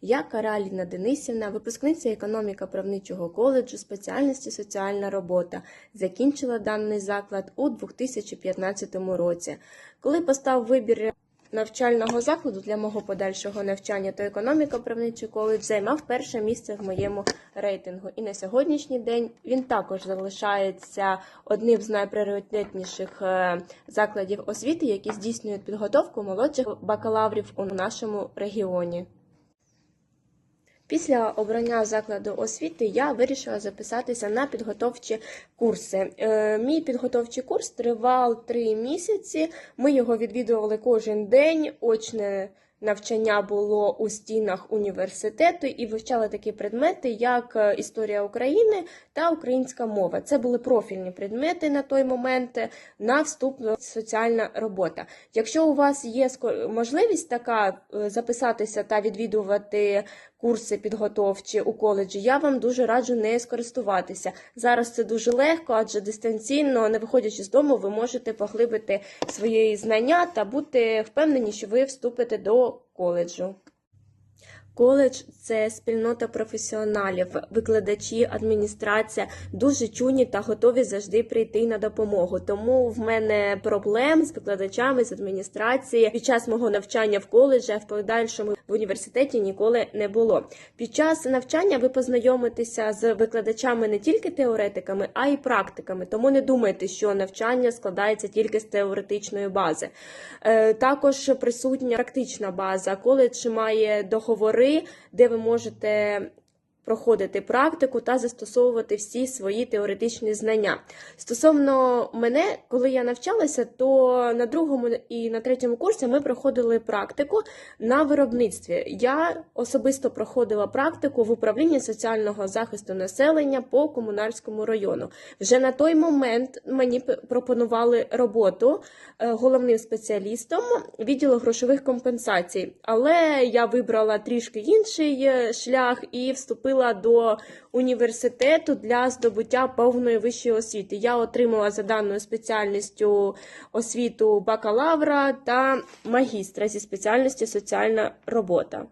Я Караліна Денисівна, випускниця економіка правничого коледжу спеціальності соціальна робота. Закінчила даний заклад у 2015 році. Коли постав вибір навчального закладу для мого подальшого навчання, то економіка правничий коледж займав перше місце в моєму рейтингу. І на сьогоднішній день він також залишається одним з найпріоритетніших е, закладів освіти, які здійснюють підготовку молодших бакалаврів у нашому регіоні. Після обрання закладу освіти я вирішила записатися на підготовчі курси. Е, Мій підготовчий курс тривав три місяці. Ми його відвідували кожен день. Очне навчання було у стінах університету і вивчали такі предмети, як е, історія України та українська мова. Це були профільні предмети на той момент на вступ соціальна робота. Якщо у вас є можливість така е, записатися та відвідувати курси підготовчі у коледжі, я вам дуже раджу нею скористуватися. Зараз це дуже легко, адже дистанційно, не виходячи з дому, ви можете поглибити свої знання та бути впевнені, що ви вступите до коледжу. Коледж це спільнота професіоналів, викладачі, адміністрація дуже чуйні та готові завжди прийти на допомогу. Тому в мене проблем з викладачами з адміністрації під час мого навчання в коледжі, в подальшому в університеті ніколи не було. Під час навчання ви познайомитеся з викладачами не тільки теоретиками, а й практиками. Тому не думайте, що навчання складається тільки з теоретичної бази. Е, Також присутня практична база. Коледж має договори, де ви можете проходити практику та застосовувати всі свої теоретичні знання. Стосовно мене, коли я навчалася, то на другому і на третьому курсі ми проходили практику на виробництві. Я особисто проходила практику в управлінні соціального захисту населення по комунальському району. Вже на той момент мені пропонували роботу е, головним спеціалістом відділу грошових компенсацій, але я вибрала трішки інший е, шлях і вступила до університету для здобуття повної вищої освіти. Я отримала за даною спеціальністю освіту бакалавра та магістра зі спеціальності соціальна робота.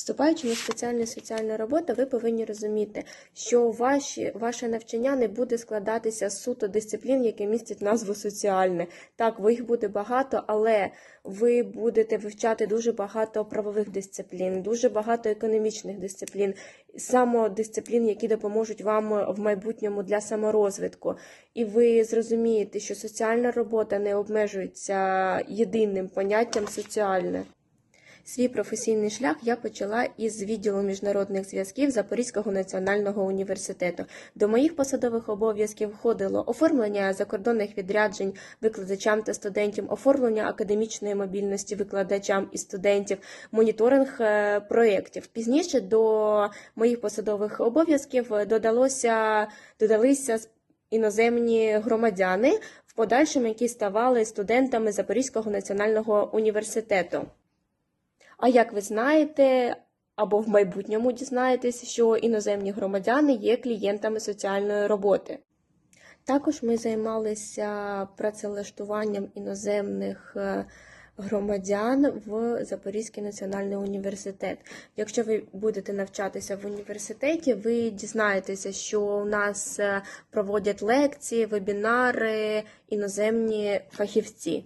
Вступаючи на спеціальність соціальна робота, ви повинні розуміти, що ваші, ваше навчання не буде складатися з суто дисциплін, які містять назву соціальне. Так, ви їх буде багато, але ви будете вивчати дуже багато правових дисциплін, дуже багато економічних дисциплін, самодисциплін, які допоможуть вам в майбутньому для саморозвитку. І ви зрозумієте, що соціальна робота не обмежується єдиним поняттям соціальне. Свій професійний шлях я почала із відділу міжнародних зв'язків Запорізького національного університету. До моїх посадових обов'язків входило оформлення закордонних відряджень викладачам та студентам, оформлення академічної мобільності викладачам і студентів, моніторинг е, проєктів. Пізніше до моїх посадових обов'язків додалося додалися іноземні громадяни в подальшому, які ставали студентами Запорізького національного університету. А як ви знаєте, або в майбутньому дізнаєтесь, що іноземні громадяни є клієнтами соціальної роботи. Також ми займалися працевлаштуванням іноземних е, громадян в Запорізький національний університет. Якщо ви будете навчатися в університеті, ви дізнаєтеся, що у нас е, проводять лекції, вебінари, іноземні фахівці.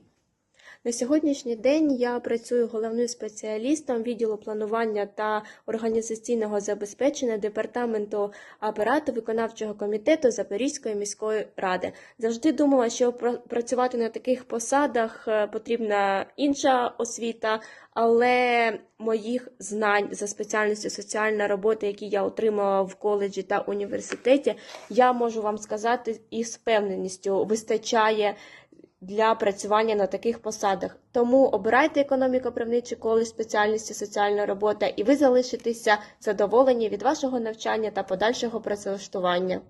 На сьогоднішній день я працюю головним спеціалістом відділу планування та організаційного забезпечення департаменту апарату виконавчого комітету Запорізької міської ради. Завжди думала, що пра- працювати на таких посадах е, потрібна інша освіта, але моїх знань за спеціальністю соціальна робота, які я отримала в коледжі та університеті, я можу вам сказати із впевненістю вистачає для працювання на таких посадах. Тому обирайте економіко-правничий коледж спеціальності соціальна робота, і ви залишитеся задоволені від вашого навчання та подальшого працевлаштування.